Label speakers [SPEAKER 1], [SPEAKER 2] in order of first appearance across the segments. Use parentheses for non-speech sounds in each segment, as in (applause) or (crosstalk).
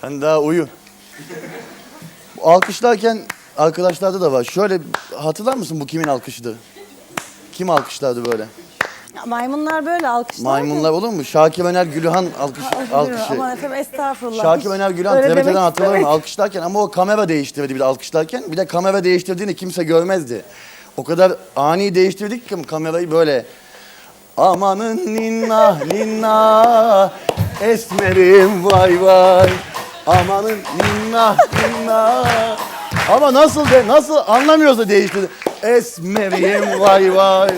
[SPEAKER 1] Sen daha uyu. Alkışlarken arkadaşlarda da var. Şöyle hatırlar mısın bu kimin alkışıydı? Kim alkışlardı böyle?
[SPEAKER 2] Ya Maymunlar böyle alkışlar.
[SPEAKER 1] Maymunlar olur mu? Şakir Öner Gülühan alkış, alkışı.
[SPEAKER 2] Aman efendim estağfurullah.
[SPEAKER 1] Şakir Öner Gülhan
[SPEAKER 2] öyle
[SPEAKER 1] TRT'den
[SPEAKER 2] demek
[SPEAKER 1] hatırlarım
[SPEAKER 2] istemedim.
[SPEAKER 1] alkışlarken ama o kamera değiştirdi bir de alkışlarken. Bir de kamera değiştirdiğini kimse görmezdi. O kadar ani değiştirdik ki kamerayı böyle. Amanın ninna ninna esmerim vay vay. Amanın ninna ninna. Ama nasıl de nasıl anlamıyorsa da değiştirdi. Esmerim vay vay.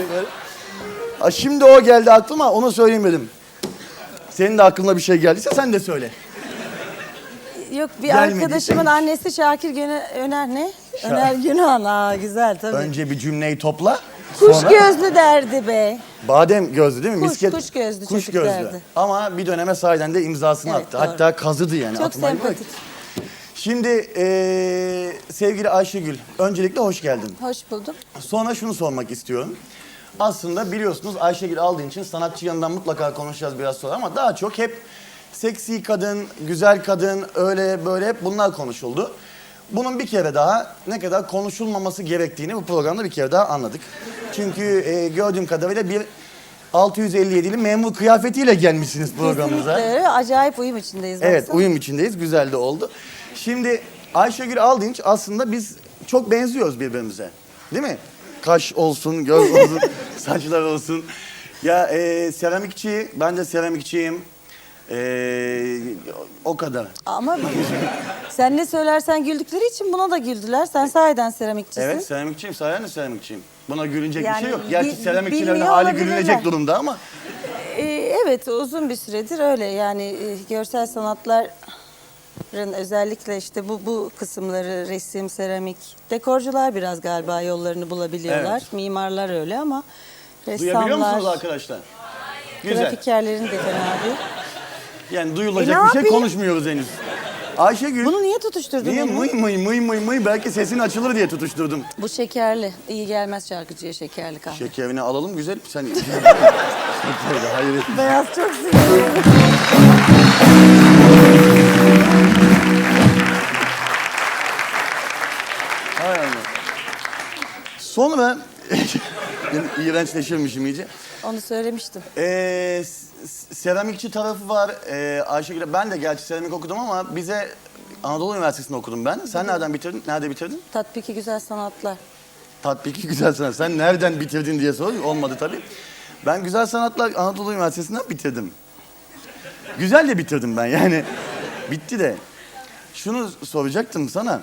[SPEAKER 1] Ha, şimdi o geldi aklıma onu söyleyemedim. Senin de aklına bir şey geldiyse sen de söyle.
[SPEAKER 2] Yok bir
[SPEAKER 1] Gelmedi
[SPEAKER 2] arkadaşımın
[SPEAKER 1] senin.
[SPEAKER 2] annesi Şakir Göne, Öner ne? Öner Günhan. Aa güzel tabii.
[SPEAKER 1] Önce bir cümleyi topla.
[SPEAKER 2] Kuş
[SPEAKER 1] sonra
[SPEAKER 2] gözlü derdi be.
[SPEAKER 1] badem gözlü değil mi?
[SPEAKER 2] Kuş, kuş gözlü
[SPEAKER 1] Kuş
[SPEAKER 2] çocuk
[SPEAKER 1] gözlü.
[SPEAKER 2] derdi.
[SPEAKER 1] Ama bir döneme sahiden de imzasını
[SPEAKER 2] Evet,
[SPEAKER 1] attı.
[SPEAKER 2] doğru.
[SPEAKER 1] Hatta kazıdı yani.
[SPEAKER 2] Çok
[SPEAKER 1] atmayı bırak.
[SPEAKER 2] sempatik.
[SPEAKER 1] Şimdi eee, sevgili Ayşegül, öncelikle hoş geldin.
[SPEAKER 2] Hoş buldum.
[SPEAKER 1] Sonra şunu sormak istiyorum. Aslında biliyorsunuz Ayşegül aldığın için sanatçı yanından mutlaka konuşacağız biraz sonra ama daha çok hep seksi kadın, güzel kadın, öyle böyle hep bunlar konuşuldu. Bunun bir kere daha ne kadar konuşulmaması gerektiğini bu programda bir kere daha anladık. Çünkü e, gördüğüm kadarıyla bir 657'li memur kıyafetiyle gelmişsiniz programımıza.
[SPEAKER 2] Kesinlikle öyle. Acayip uyum içindeyiz.
[SPEAKER 1] Evet
[SPEAKER 2] baksana.
[SPEAKER 1] uyum içindeyiz. Güzel de oldu. Şimdi Ayşegül Aldınç aslında biz çok benziyoruz birbirimize. Değil mi? Kaş olsun, göz olsun, (laughs) saçlar olsun. Ya e, seramikçi, ben de seramikçiyim. E, o kadar.
[SPEAKER 2] Ama sen ne söylersen güldükleri için buna da güldüler. Sen sahiden seramikçisin.
[SPEAKER 1] Evet seramikçiyim, sayende seramikçiyim. Buna gülünecek bir
[SPEAKER 2] Yani
[SPEAKER 1] şey yok. Gerçi
[SPEAKER 2] bi-
[SPEAKER 1] seramikçilerin
[SPEAKER 2] bilmiyor
[SPEAKER 1] hali
[SPEAKER 2] olabilirler.
[SPEAKER 1] gülünecek durumda ama.
[SPEAKER 2] Ee, evet uzun bir süredir öyle yani e, görsel sanatların özellikle işte bu bu kısımları resim, seramik, dekorcular biraz galiba yollarını bulabiliyorlar.
[SPEAKER 1] Evet.
[SPEAKER 2] Mimarlar öyle ama
[SPEAKER 1] Duyabiliyor musunuz
[SPEAKER 2] ressamlar,
[SPEAKER 1] arkadaşlar? Güzel.
[SPEAKER 2] grafikerlerin de fena değil.
[SPEAKER 1] Yani
[SPEAKER 2] E,
[SPEAKER 1] duyulacak
[SPEAKER 2] ne
[SPEAKER 1] bir şey
[SPEAKER 2] yapayım?
[SPEAKER 1] konuşmuyoruz henüz. Ayşegül.
[SPEAKER 2] Bunu niye tutuşturdun?
[SPEAKER 1] Niye mıy mıy mıy mıy mıy belki sesin açılır diye tutuşturdum.
[SPEAKER 2] Bu şekerli. İyi gelmez şarkıcıya şekerli kahve.
[SPEAKER 1] Şekerini alalım güzel. Sen (laughs) Hayır.
[SPEAKER 2] Beyaz çok sinirli.
[SPEAKER 1] Sonra ben iğrençleşirmişim iyice.
[SPEAKER 2] Onu söylemiştim.
[SPEAKER 1] Ee, s- seramikçi tarafı var. Ee, Ayşegül ben de gerçi seramik okudum ama bize Anadolu Üniversitesi'nde okudum ben. Sen nereden bitirdin? Nerede bitirdin?
[SPEAKER 2] Tatbiki güzel sanatlar.
[SPEAKER 1] Tatbiki güzel sanat. Sen nereden bitirdin diye sor. Olmadı tabii. Ben güzel sanatlar Anadolu Üniversitesi'nden bitirdim. Güzel de bitirdim ben yani. Bitti de. Şunu soracaktım sana.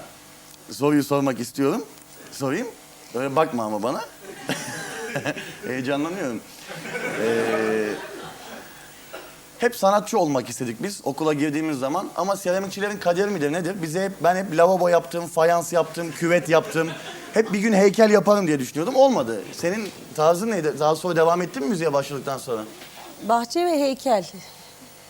[SPEAKER 1] Soruyu sormak istiyorum. Sorayım. Öyle bakma ama bana. (laughs) Heyecanlanıyorum. Ee, hep sanatçı olmak istedik biz okula girdiğimiz zaman ama seramikçilerin kaderi midir nedir? Bize hep ben hep lavabo yaptım, fayans yaptım, küvet yaptım. Hep bir gün heykel yaparım diye düşünüyordum. Olmadı. Senin tarzın neydi? Daha sonra devam ettin mi müziğe başladıktan sonra?
[SPEAKER 2] Bahçe ve heykel.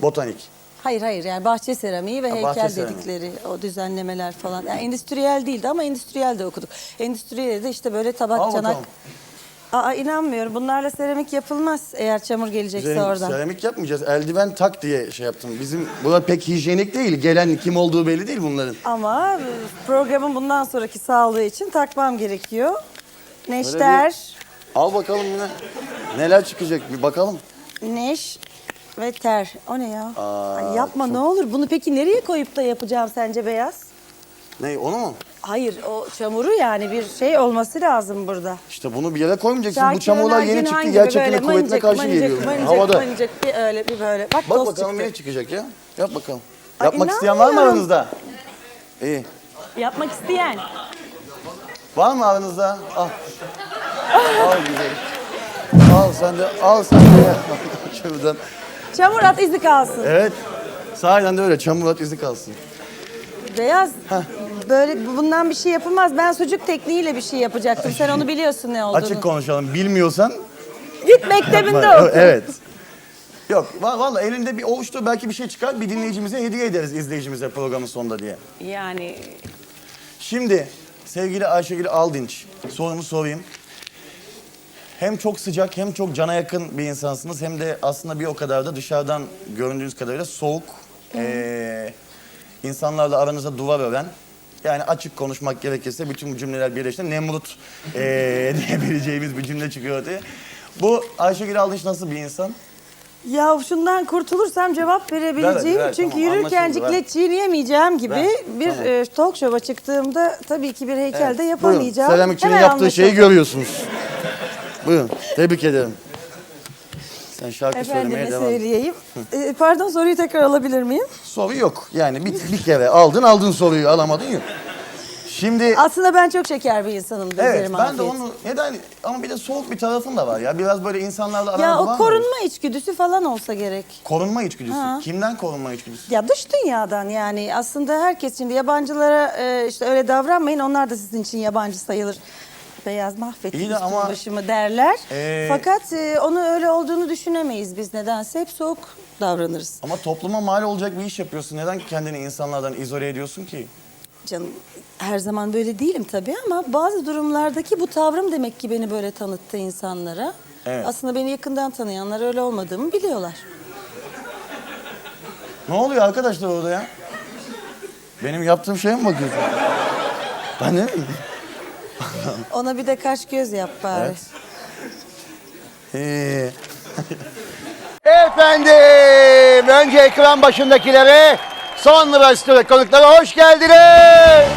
[SPEAKER 1] Botanik.
[SPEAKER 2] Hayır hayır yani bahçe seramiği ve
[SPEAKER 1] Ha,
[SPEAKER 2] heykel
[SPEAKER 1] seramiği.
[SPEAKER 2] dedikleri o düzenlemeler falan. Yani endüstriyel değildi ama endüstriyel de okuduk. Endüstriyel de işte böyle tabak
[SPEAKER 1] Al
[SPEAKER 2] çanak. Aa inanmıyorum bunlarla seramik yapılmaz eğer çamur gelecekse
[SPEAKER 1] Seramik,
[SPEAKER 2] oradan.
[SPEAKER 1] seramik yapmayacağız. Eldiven tak diye şey yaptım. Bizim burada pek hijyenik değil. Gelen kim olduğu belli değil bunların.
[SPEAKER 2] Ama e, programın bundan sonraki sağlığı için takmam gerekiyor. Neşter,
[SPEAKER 1] Al bakalım yine. Neler çıkacak bir bakalım.
[SPEAKER 2] neş ve ter. O ne ya?
[SPEAKER 1] Aa,
[SPEAKER 2] Ay yapma ne olur. Bunu peki nereye koyup da yapacağım sence beyaz?
[SPEAKER 1] Ne onu mu?
[SPEAKER 2] Hayır o çamuru yani bir şey olması lazım burada.
[SPEAKER 1] İşte bunu bir yere koymayacaksın. Bu
[SPEAKER 2] Şakir
[SPEAKER 1] çamurlar
[SPEAKER 2] Öner
[SPEAKER 1] yeni
[SPEAKER 2] Günhan
[SPEAKER 1] çıktı.
[SPEAKER 2] gibi
[SPEAKER 1] Gerçekten
[SPEAKER 2] böyle
[SPEAKER 1] kuvvetine
[SPEAKER 2] mıncık,
[SPEAKER 1] karşı
[SPEAKER 2] mıncık,
[SPEAKER 1] geliyor.
[SPEAKER 2] Mıncık,
[SPEAKER 1] Havada.
[SPEAKER 2] mıncık bir öyle bir böyle. Bak,
[SPEAKER 1] Bak
[SPEAKER 2] dost
[SPEAKER 1] bakalım
[SPEAKER 2] çıktı.
[SPEAKER 1] ne çıkacak ya. Yap bakalım.
[SPEAKER 2] Ay,
[SPEAKER 1] Yapmak isteyen var mı
[SPEAKER 2] inanmıyorum.
[SPEAKER 1] aranızda? İyi.
[SPEAKER 2] Yapmak isteyen.
[SPEAKER 1] Var mı aranızda? Al. al güzel. Al sen de, al sen de. (laughs) Şuradan.
[SPEAKER 2] Çamur at izi kalsın.
[SPEAKER 1] Evet. Sahiden de öyle. Çamur at izi kalsın.
[SPEAKER 2] Beyaz böyle bundan bir şey yapılmaz. Ben sucuk tekniğiyle bir şey yapacaktım. Sen onu biliyorsun ne olduğunu.
[SPEAKER 1] Açık konuşalım. Bilmiyorsan.
[SPEAKER 2] Git mektebinde oku.
[SPEAKER 1] Evet. Yok va- vallahi elinde bir ovuçta belki bir şey çıkar. Bir dinleyicimize hediye ederiz izleyicimize programın sonunda diye.
[SPEAKER 2] Yani
[SPEAKER 1] Şimdi sevgili Ayşegül Aldinç sorumu sorayım. Hem çok sıcak hem çok cana yakın bir insansınız hem de aslında bir o kadar da dışarıdan göründüğünüz kadarıyla soğuk. Ee, insanlarla aranızda duvar ören, yani açık konuşmak gerekirse bütün bu cümleler birleşti. Nemrut eee, (laughs) diyebileceğimiz bir cümle çıkıyor diye. Bu Ayşegül Aldınç nasıl bir insan?
[SPEAKER 2] Ya şundan kurtulursam cevap verebileceğim.
[SPEAKER 1] Ver, ver,
[SPEAKER 2] Çünkü
[SPEAKER 1] tamam,
[SPEAKER 2] yürürken
[SPEAKER 1] anlaşıldı, ver.
[SPEAKER 2] ciklet çiğneyemeyeceğim gibi
[SPEAKER 1] Ver,
[SPEAKER 2] bir
[SPEAKER 1] tamam.
[SPEAKER 2] e, talk show'a çıktığımda tabii ki bir heykelde
[SPEAKER 1] Buyurun.
[SPEAKER 2] yapamayacağım.
[SPEAKER 1] Seramikçinin
[SPEAKER 2] Hemen
[SPEAKER 1] yaptığı şeyi
[SPEAKER 2] anlaşıldı.
[SPEAKER 1] görüyorsunuz. Buyurun. Tebrik ederim. Sen şarkı söylemeye
[SPEAKER 2] Efendime
[SPEAKER 1] devam et.
[SPEAKER 2] söyleyeyim. E, pardon soruyu tekrar alabilir miyim?
[SPEAKER 1] Soru yok. Yani bir, bir kere aldın aldın soruyu alamadın yok. Şimdi
[SPEAKER 2] Aslında ben çok şeker bir insanım.
[SPEAKER 1] evet ben de
[SPEAKER 2] afiyet.
[SPEAKER 1] onu neden ama bir de soğuk bir tarafın da var ya. Biraz böyle insanlarla aran
[SPEAKER 2] Ya o
[SPEAKER 1] mı?
[SPEAKER 2] korunma içgüdüsü falan olsa gerek.
[SPEAKER 1] Korunma içgüdüsü.
[SPEAKER 2] Ha.
[SPEAKER 1] Kimden korunma içgüdüsü?
[SPEAKER 2] Ya dış dünyadan yani aslında herkes şimdi yabancılara e, işte öyle davranmayın onlar da sizin için yabancı sayılır. Beyaz
[SPEAKER 1] de
[SPEAKER 2] üstüm
[SPEAKER 1] ama-
[SPEAKER 2] başımı derler.
[SPEAKER 1] Ee,
[SPEAKER 2] Fakat e, onu öyle olduğunu düşünemeyiz biz nedense hep soğuk davranırız.
[SPEAKER 1] Ama topluma mal olacak bir iş yapıyorsun. Neden kendini insanlardan izole ediyorsun ki?
[SPEAKER 2] Canım her zaman böyle değilim tabii ama bazı durumlardaki bu tavrım demek ki beni böyle tanıttı insanlara.
[SPEAKER 1] Evet.
[SPEAKER 2] Aslında beni yakından tanıyanlar öyle olmadığımı biliyorlar.
[SPEAKER 1] Ne oluyor arkadaşlar orada ya? Benim yaptığım şeye mi bakıyorsun? Ben ne bileyim?
[SPEAKER 2] Ona bir de kaş göz yap bari.
[SPEAKER 1] Evet. Ee, (laughs)
[SPEAKER 3] Efendim, önce ekran başındakilere, sonra stüdyo konuklara hoş geldiniz.